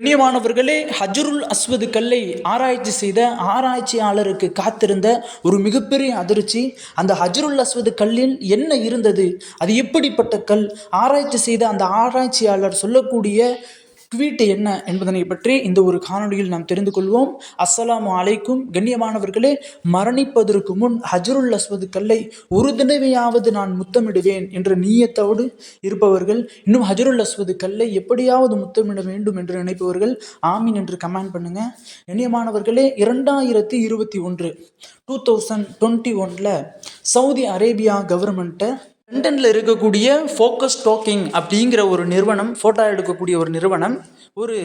கண்ணியமானவர்களே ஹஜருல் அஸ்வது கல்லை ஆராய்ச்சி செய்த ஆராய்ச்சியாளருக்கு காத்திருந்த ஒரு மிகப்பெரிய அதிர்ச்சி அந்த ஹஜருல் அஸ்வது கல்லில் என்ன இருந்தது? அது எப்படிப்பட்ட கல்? ஆராய்ச்சி செய்த அந்த ஆராய்ச்சியாளர் சொல்லக்கூடிய ட்வீட் என்ன என்பதனை பற்றி இந்த ஒரு காணொளியில் நாம் தெரிந்து கொள்வோம். அஸ்ஸலாமு அலைக்கும். கண்ணியமானவர்களே மரணிப்பதற்கு முன் ஹஜருல் அஸ்வது கல்லை ஒரு தடவையாவது நான் முத்தமிடுவேன் என்ற நீயத்தோடு இருப்பவர்கள் இன்னும் ஹஜருல் அஸ்வது கல்லை எப்படியாவது முத்தமிட வேண்டும் என்று நினைப்பவர்கள் ஆமீன் என்று கமெண்ட் பண்ணுங்க. கண்ணியமானவர்களே இரண்டாயிரத்தி இருபத்தி ஒன்று டூ தௌசண்ட் டுவெண்ட்டி ஒனில் சவுதி அரேபியா கவர்மெண்ட்டை லண்டனில் இருக்கக்கூடிய ஃபோக்கஸ் டாக்கிங் அப்படிங்கிற ஒரு நிறுவனம் ஃபோட்டோ எடுக்கக்கூடிய ஒரு நிறுவனம் ஒரு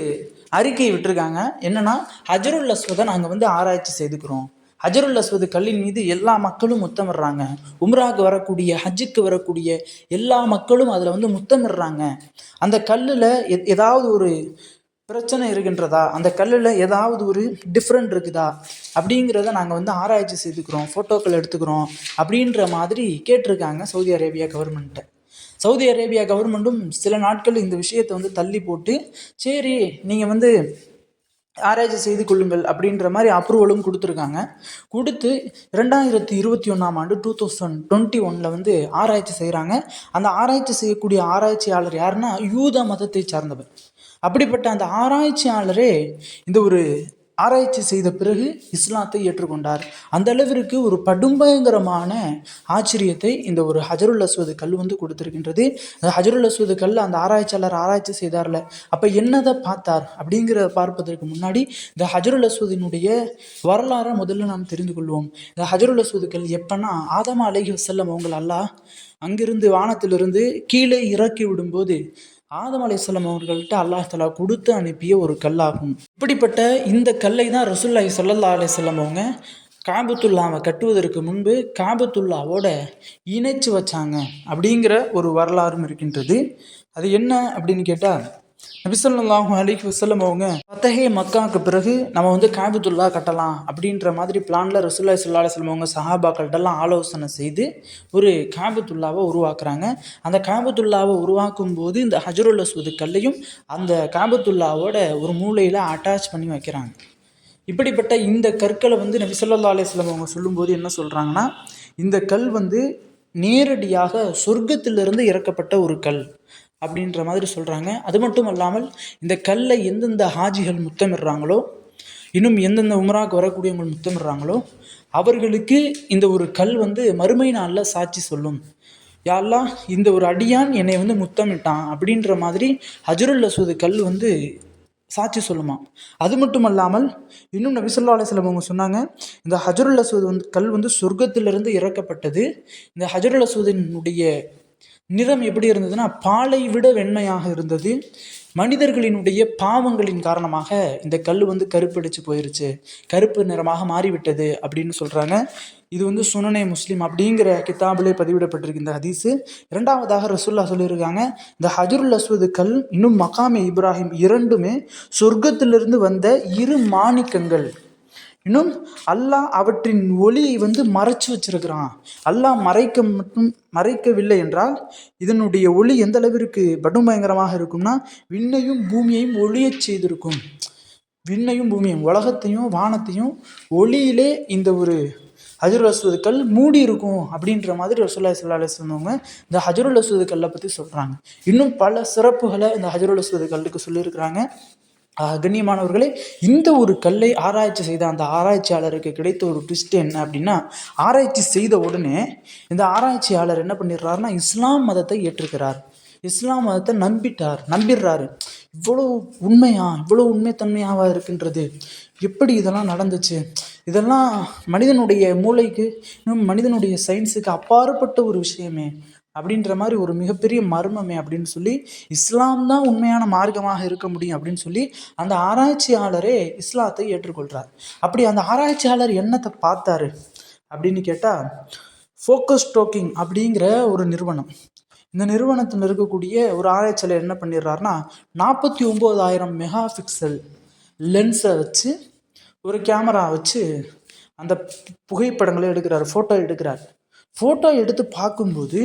அறிக்கை விட்டிருக்காங்க. என்னென்னா ஹஜருல் அஸ்வதை நாங்கள் வந்து ஆராய்ச்சி செய்துக்கிறோம். ஹஜருல் அஸ்வது கல்லின் மீது எல்லா மக்களும் முத்தமிடுறாங்க. உம்ராவுக்கு வரக்கூடிய ஹஜ்ஜுக்கு வரக்கூடிய எல்லா மக்களும் அதில் வந்து முத்தமிடுறாங்க. அந்த கல்லில் ஏதாவது ஒரு பிரச்சனை இருக்கின்றதா? அந்த கல்லில் ஏதாவது ஒரு டிஃப்ரெண்ட் இருக்குதா? அப்படிங்கிறத நாங்கள் வந்து ஆராய்ச்சி செய்துக்கிறோம் ஃபோட்டோக்கள் எடுத்துக்கிறோம் அப்படின்ற மாதிரி கேட்டிருக்காங்க சவுதி அரேபியா கவர்மெண்ட்டை சவுதி அரேபியா கவர்மெண்ட்டும் சில நாட்கள் இந்த விஷயத்தை வந்து தள்ளி போட்டு சரி நீங்கள் வந்து ஆராய்ச்சி செய்து கொள்ளுங்கள் அப்படின்ற மாதிரி அப்ரூவலும் கொடுத்துருக்காங்க. கொடுத்து ரெண்டாயிரத்தி இருபத்தி ஒன்றாம் ஆண்டு டூ தௌசண்ட் டுவெண்ட்டி ஒனில் வந்து ஆராய்ச்சி செய்கிறாங்க அந்த ஆராய்ச்சி செய்யக்கூடிய ஆராய்ச்சியாளர் யாருன்னா யூத மதத்தை சார்ந்தவர். அப்படிப்பட்ட அந்த ஆராய்ச்சியாளரே இந்த ஒரு ஆராய்ச்சி செய்த பிறகு இஸ்லாத்தை ஏற்றுக்கொண்டார். அந்த அளவிற்கு ஒரு படும்பயங்கரமான ஆச்சரியத்தை இந்த ஒரு ஹஜருல் அஸ்வது கல் வந்து கொடுத்துருக்கின்றது. அந்த ஹஜருல் அஸ்வது கல் அந்த ஆராய்ச்சியாளர் ஆராய்ச்சி செய்தார்ல. அப்போ என்னதை பார்த்தார் அப்படிங்கிறத பார்ப்பதற்கு முன்னாடி இந்த ஹஜருல் அஸ்வதினுடைய வரலாறை முதல்ல நாம் தெரிந்து கொள்வோம். இந்த ஹஜருல் அஸ்வது கல் எப்போன்னா ஆதமா அலைஹி வசல்லம் அவங்கள் அல்லாஹ் அங்கிருந்து வானத்திலிருந்து கீழே இறக்கி விடும்போது ஆதம் அலையாம் அவர்கள்ட்ட அல்லாஹ் தலா கொடுத்து அனுப்பிய ஒரு கல்லாகும். இப்படிப்பட்ட இந்த கல்லை தான் ரசூல்லாய் சல்லல்லா அலையம் அவங்க காபத்துல்லாவை கட்டுவதற்கு முன்பு காபத்துல்லாவோட இணைச்சு வச்சாங்க அப்படிங்கிற ஒரு வரலாறும் இருக்கின்றது. அது என்ன அப்படின்னு கேட்டால் நபிசல்லாஹும் அலிக் வசல்லம் அவங்க பத்தகைய மக்காவுக்கு பிறகு நம்ம வந்து காபித்துல்லா கட்டலாம் அப்படின்ற மாதிரி பிளானில் ரசூல்லா சுல்லா அலுவலம் அவங்க சஹாபாக்கள்கிட்டலாம் ஆலோசனை செய்து ஒரு காபித்துல்லாவை உருவாக்குறாங்க. அந்த காபத்துல்லாவை உருவாக்கும் போது இந்த ஹஜருல் அஸ்வது கல்லையும் அந்த காபத்துல்லாவோட ஒரு மூலையில் அட்டாச் பண்ணி வைக்கிறாங்க. இப்படிப்பட்ட இந்த கற்களை வந்து நபிசல்லா அலுவலம் அவங்க சொல்லும்போது என்ன சொல்கிறாங்கன்னா இந்த கல் வந்து நேரடியாக சொர்க்கத்திலிருந்து இறக்கப்பட்ட ஒரு கல். அப்படின்ற மாதிரி சொல்கிறாங்க அது மட்டும் அல்லாமல் இந்த கல்லை எந்தெந்த ஹாஜிகள் முத்தமிடுறாங்களோ இன்னும் எந்தெந்த உமராக்கு வரக்கூடியவங்க முத்தமிடுறாங்களோ அவர்களுக்கு இந்த ஒரு கல் வந்து மறுமை நாளில் சாட்சி சொல்லும். யாரெல்லாம் இந்த ஒரு அடியான் என்னை வந்து முத்தமிட்டான் அப்படின்ற மாதிரி ஹஜருல் அசூது கல் வந்து சாட்சி சொல்லுமா. அது மட்டும் அல்லாமல் இன்னும் நபிசல்லா அலிஸ்லம் அவங்க சொன்னாங்க இந்த ஹஜருல் அசூத் வந்து கல் வந்து சொர்க்கத்திலிருந்து இறக்கப்பட்டது. இந்த ஹஜருல் அசூதினுடைய நிறம் எப்படி இருந்ததுன்னா பாலை விட வெண்மையாக இருந்தது. மனிதர்களினுடைய பாவங்களின் காரணமாக இந்த கல் வந்து கருப்படிச்சு போயிருச்சு. கருப்பு நிறமாக மாறிவிட்டது அப்படின்னு சொல்கிறாங்க இது வந்து சுனனே முஸ்லீம் அப்படிங்கிற கித்தாபிலே பதிவிடப்பட்டிருக்கு இந்த ஹதீஸு. இரண்டாவதாக ரசுல்லா சொல்லியிருக்காங்க இந்த ஹஜருல் அஸ்வது கல் இன்னும் மகாமே இப்ராஹிம் இரண்டுமே சொர்க்கத்திலிருந்து வந்த இரு மாணிக்கங்கள். இன்னும் அல்லாஹ் அவற்றின் ஒளியை வந்து மறைச்சு வச்சிருக்கிறான். அல்லாஹ் மறைக்க மட்டும் மறைக்கவில்லை என்றால் இதனுடைய ஒளி எந்த அளவிற்கு படும் பயங்கரமாக இருக்கும்னா விண்ணையும் பூமியையும் ஒளியச் செய்திருக்கும். விண்ணையும் பூமியும் உலகத்தையும் வானத்தையும் ஒளியிலே இந்த ஒரு ஹஜருல் அஸ்வது கல் மூடி இருக்கும் அப்படின்ற மாதிரி ரசூல்லா சல்லா சொன்னவங்க இந்த ஹஜருல் அஸ்வது கல்லை பற்றி சொல்கிறாங்க இன்னும் பல சிறப்புகளை இந்த ஹஜருல் அஸ்வது கல்லுக்கு சொல்லியிருக்கிறாங்க. கண்ணியமானவர்களே இந்த ஒரு கல்லை ஆராய்ச்சி செய்த அந்த ஆராய்ச்சியாளருக்கு கிடைத்த ஒரு ட்விஸ்ட் என்ன அப்படின்னா ஆராய்ச்சி செய்த உடனே இந்த ஆராய்ச்சியாளர் என்ன பண்ணிடுறாருன்னா இஸ்லாம் மதத்தை ஏற்றுக்கிறார். இஸ்லாம் மதத்தை நம்பிட்டார் நம்பிடுறாரு. இவ்வளோ உண்மையா இவ்வளோ உண்மைத்தன்மையாக இருக்கின்றது? எப்படி இதெல்லாம் நடந்துச்சு? இதெல்லாம் மனிதனுடைய மூளைக்கு இன்னும் மனிதனுடைய சயின்ஸுக்கு அப்பாற்பட்ட ஒரு விஷயமே. அப்படின்ற மாதிரி ஒரு மிகப்பெரிய மர்மமே அப்படின்னு சொல்லி இஸ்லாம் தான் உண்மையான மார்க்கமாக இருக்க முடியும் அப்படின்னு சொல்லி அந்த ஆராய்ச்சியாளரே இஸ்லாத்தை ஏற்றுக்கொள்கிறார் அப்படி அந்த ஆராய்ச்சியாளர் என்னத்தை பார்த்தாரு அப்படின்னு கேட்டால் ஃபோக்கஸ் டோக்கிங் அப்படிங்கிற ஒரு நிறுவனம். இந்த நிறுவனத்தில் இருக்கக்கூடிய ஒரு ஆராய்ச்சியாளர் என்ன பண்ணிடுறாருனா நாற்பத்தி ஒம்போதாயிரம் மெகா பிக்சல் லென்ஸை வச்சு ஒரு கேமரா வச்சு அந்த புகைப்படங்களை எடுக்கிறார் ஃபோட்டோ எடுக்கிறார். ஃபோட்டோ எடுத்து பார்க்கும்போது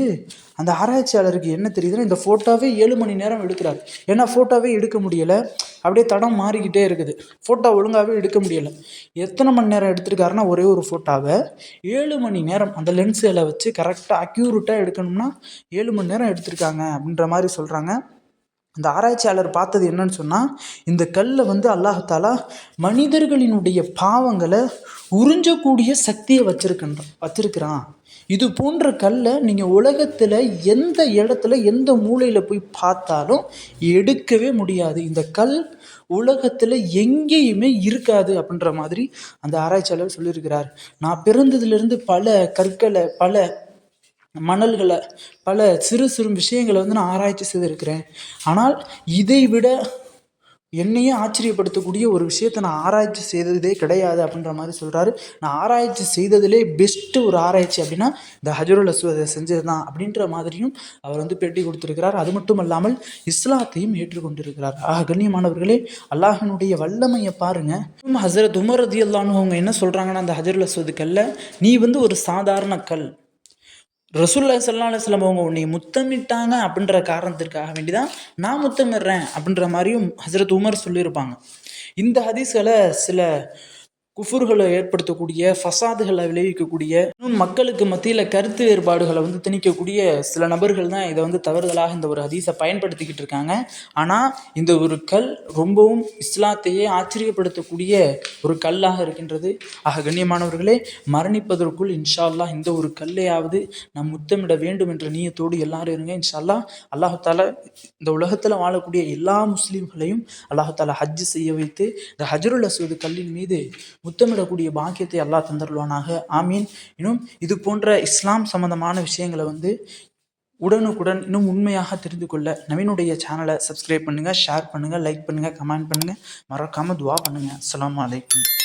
அந்த ஆராய்ச்சியாளருக்கு என்ன தெரியுதுன்னா இந்த ஃபோட்டோவே ஏழு மணி நேரம் எடுக்கிறார். ஏன்னா ஃபோட்டோவே எடுக்க முடியலை. அப்படியே தடம் மாறிக்கிட்டே இருக்குது. ஃபோட்டோ ஒழுங்காகவே எடுக்க முடியலை. எத்தனை மணி நேரம் எடுத்திருக்காருன்னா ஒரே ஒரு ஃபோட்டோவை ஏழு மணி நேரம் அந்த லென்ஸ் இலை வச்சு கரெக்டாக அக்யூரேட்டாக எடுக்கணும்னா ஏழு மணி நேரம் எடுத்திருக்காங்க அப்படின்ற மாதிரி சொல்கிறாங்க அந்த ஆராய்ச்சியாளர் பார்த்தது என்னன்னு சொன்னால் இந்த கல்லை வந்து அல்லாஹாலா மனிதர்களினுடைய பாவங்களை உறிஞ்சக்கூடிய சக்தியை வச்சிருக்கின்ற வச்சிருக்கிறான். இது போன்ற கல்லை நீங்கள் உலகத்தில் எந்த இடத்துல எந்த மூலையில் போய் பார்த்தாலும் எடுக்கவே முடியாது. இந்த கல் உலகத்தில் எங்கேயுமே இருக்காது அப்படின்ற மாதிரி அந்த ஆராய்ச்சியாளர் சொல்லியிருக்கிறார். நான் பிறந்ததுலேருந்து பல கற்களை பல மணல்களை பல சிறு சிறு விஷயங்களை வந்து நான் ஆராய்ச்சி செய்திருக்கிறேன். ஆனால் இதை விட என்னையே ஆச்சரியப்படுத்தக்கூடிய ஒரு விஷயத்தை நான் ஆராய்ச்சி செய்ததே கிடையாது அப்படின்ற மாதிரி சொல்கிறாரு நான் ஆராய்ச்சி செய்ததிலே பெஸ்ட்டு ஒரு ஆராய்ச்சி அப்படின்னா இந்த ஹஜருல் அஸ்வதை செஞ்சது தான் அப்படின்ற மாதிரியும் அவர் வந்து பேட்டி கொடுத்துருக்கிறார். அது மட்டும் அல்லாமல் இஸ்லாத்தையும் ஏற்றுக்கொண்டிருக்கிறார். ஆக கண்ணியமானவர்களே அல்லாஹனுடைய வல்லமையை பாருங்கள் ஹசரத் உமர் ரதி அவங்க என்ன சொல்கிறாங்கன்னா அந்த ஹஜருல் அஸ்வது கல்லை நீ வந்து ஒரு சாதாரண கல். ரசூல்லா சல்லா அலுவலம் அவங்க உன்னை முத்தமிட்டாங்க அப்படின்ற காரணத்திற்காக வேண்டி தான் நான் முத்தமிடுறேன் அப்படின்ற மாதிரியும் ஹசரத் உமர் சொல்லியிருப்பாங்க. இந்த ஹதீஸ்களை சில குஃபுர்களை ஏற்படுத்தக்கூடிய ஃபசாதுகளை விளைவிக்கக்கூடிய இன்னும் மக்களுக்கு மத்தியில் கருத்து வேறுபாடுகளை வந்து திணிக்கக்கூடிய சில நபர்கள் தான் இதை வந்து தவறுதலாக இந்த ஒரு ஹதீஸை பயன்படுத்திக்கிட்டு இருக்காங்க. ஆனால் இந்த ஒரு கல் ரொம்பவும் இஸ்லாத்தையே ஆச்சரியப்படுத்தக்கூடிய ஒரு கல்லாக இருக்கின்றது. ஆக கண்ணியமானவர்களே மரணிப்பதற்குள் இன்ஷா அல்லாஹ் இந்த ஒரு கல்லையாவது நாம் முத்தமிட வேண்டும் என்ற நீயத்தோடு எல்லாரும் இருங்க. இன்ஷால்லா அல்லாஹால அல்லாஹு தாலா இந்த உலகத்தில் வாழக்கூடிய எல்லா முஸ்லீம்களையும் அல்லாஹால ஹஜ் செய்ய வைத்து இந்த ஹஜருல் அசூது கல்லின் மீது முத்தமிடக்கூடிய பாக்கியத்தை அல்லாஹ் தந்தருள்வானாக. ஆமீன். இன்னும் இது போன்ற இஸ்லாம் சம்பந்தமான விஷயங்களை வந்து உடனுக்குடன் இன்னும் உண்மையாக தெரிந்து கொள்ள நவீனுடைய சேனலை சப்ஸ்கிரைப் பண்ணுங்கள் ஷேர் பண்ணுங்கள் லைக் பண்ணுங்கள் கமெண்ட் பண்ணுங்கள் மறக்காமல் துவா பண்ணுங்கள் அஸ்ஸலாமு வலைக்கம்